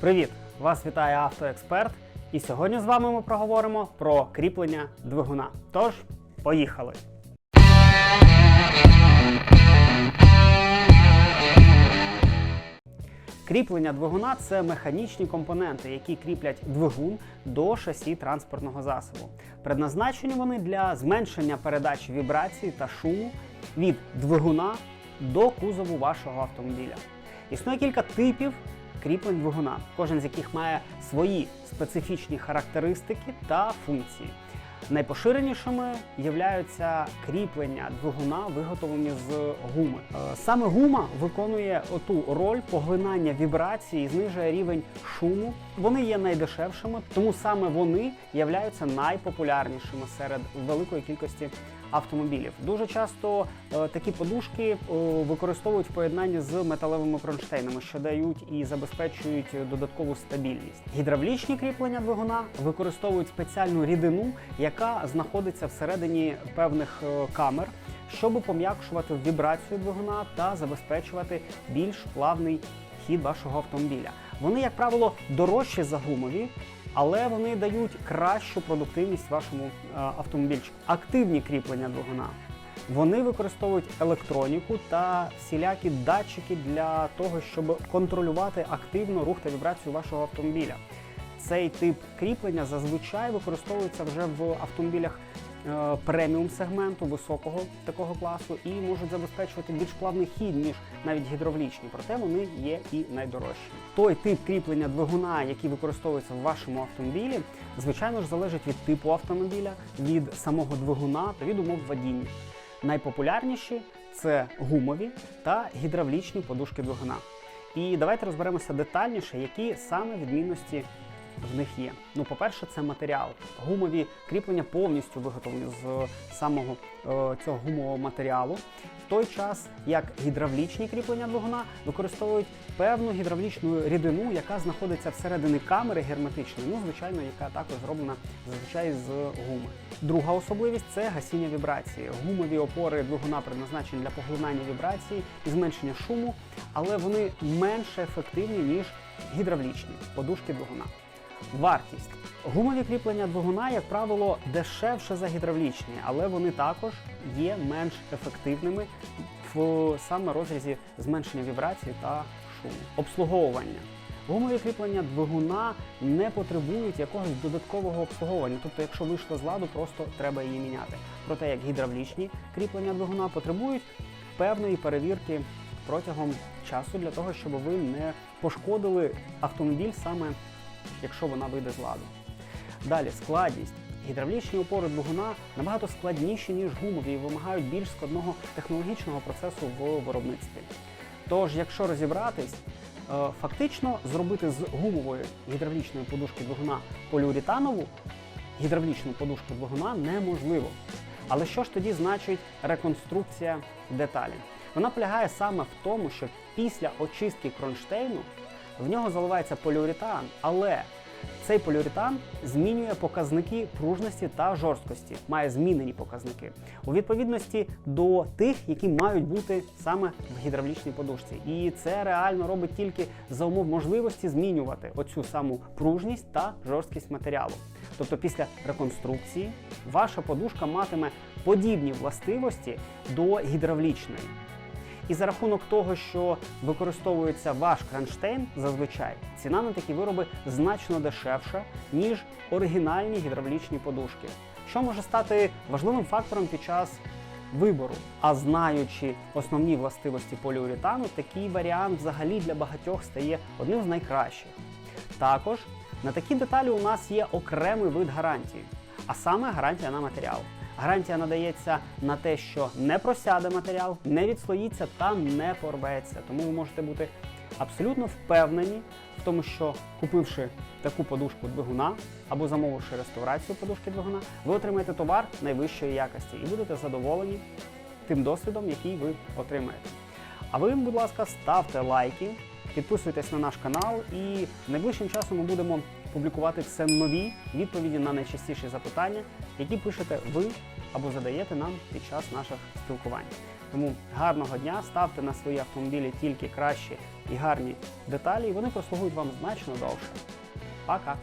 Привіт! Вас вітає автоексперт. І сьогодні з вами ми проговоримо про кріплення двигуна. Тож, поїхали! Кріплення двигуна це механічні компоненти, які кріплять двигун до шасі транспортного засобу. Предназначені вони для зменшення передачі вібрацій та шуму від двигуна до кузову вашого автомобіля. Існує кілька типів кріплень двигуна, кожен з яких має свої специфічні характеристики та функції. Найпоширенішими являються кріплення двигуна, виготовлені з гуми. Е, Саме гума виконує оту роль поглинання вібрацій і знижує рівень шуму. Вони є найдешевшими, тому саме вони являються найпопулярнішими серед великої кількості автомобілів. Дуже часто е, такі подушки е, використовують в поєднанні з металевими кронштейнами, що дають і забезпечують додаткову стабільність. Гідравлічні кріплення двигуна використовують спеціальну рідину, яка знаходиться всередині певних е, камер, щоб пом'якшувати вібрацію двигуна та забезпечувати більш плавний хід вашого автомобіля. Вони, як правило, дорожчі за гумові, але вони дають кращу продуктивність вашому е, автомобільчику. Активні кріплення двигуна. Вони використовують електроніку та всілякі датчики для того, щоб контролювати активно рух та вібрацію вашого автомобіля. Цей тип кріплення зазвичай використовується вже в автомобілях преміум сегменту, високого такого класу, і можуть забезпечувати більш плавний хід, ніж навіть гідравлічні, проте вони є і найдорожчі. Той тип кріплення двигуна, який використовується в вашому автомобілі, звичайно ж залежить від типу автомобіля, від самого двигуна та від умов водіння. Найпопулярніші це гумові та гідравлічні подушки двигуна. І давайте розберемося детальніше, які саме відмінності в них є. Ну, по-перше, це матеріал. Гумові кріплення повністю виготовлені з самого е, цього гумового матеріалу. В той час, як гідравлічні кріплення двигуна використовують певну гідравлічну рідину, яка знаходиться всередині камери герметичної, ну, звичайно, яка також зроблена зазвичай з гуми. Друга особливість це гасіння вібрації. Гумові опори двигуна предназначені для поглинання вібрацій і зменшення шуму, але вони менш ефективні, ніж гідравлічні подушки двигуна. Вартість. Гумові кріплення двигуна, як правило, дешевше за гідравлічні, але вони також є менш ефективними в саме розрізі зменшення вібрацій та шуму. Обслуговування. Гумові кріплення двигуна не потребують якогось додаткового обслуговування. Тобто, якщо вийшло з ладу, просто треба її міняти. Проте як гідравлічні кріплення двигуна потребують певної перевірки протягом часу для того, щоб ви не пошкодили автомобіль саме якщо вона вийде з ладу. Далі складність. Гідравлічні опори двигуна набагато складніші, ніж гумові, і вимагають більш складного технологічного процесу в виробництві. Тож, якщо розібратись, е, фактично зробити з гумової гідравлічної подушки двигуна поліуретанову гідравлічну подушку двигуна неможливо. Але що ж тоді значить реконструкція деталі? Вона полягає саме в тому, що після очистки кронштейну в нього заливається поліуретан, але цей поліуретан змінює показники пружності та жорсткості, має змінені показники у відповідності до тих, які мають бути саме в гідравлічній подушці. І це реально робить тільки за умов можливості змінювати оцю саму пружність та жорсткість матеріалу. Тобто після реконструкції ваша подушка матиме подібні властивості до гідравлічної. І за рахунок того, що використовується ваш кронштейн, зазвичай ціна на такі вироби значно дешевша, ніж оригінальні гідравлічні подушки, що може стати важливим фактором під час вибору. А знаючи основні властивості поліуретану, такий варіант взагалі для багатьох стає одним з найкращих. Також на такі деталі у нас є окремий вид гарантії, а саме гарантія на матеріал. Гарантія надається на те, що не просяде матеріал, не відслоїться та не порветься. Тому ви можете бути абсолютно впевнені в тому, що купивши таку подушку двигуна або замовивши реставрацію подушки двигуна, ви отримаєте товар найвищої якості і будете задоволені тим досвідом, який ви отримаєте. А ви, будь ласка, ставте лайки, підписуйтесь на наш канал, і найближчим часом ми будемо публікувати все нові відповіді на найчастіші запитання, які пишете ви або задаєте нам під час наших спілкувань. Тому гарного дня, ставте на свої автомобілі тільки кращі і гарні деталі, і вони прослугують вам значно довше. Пока!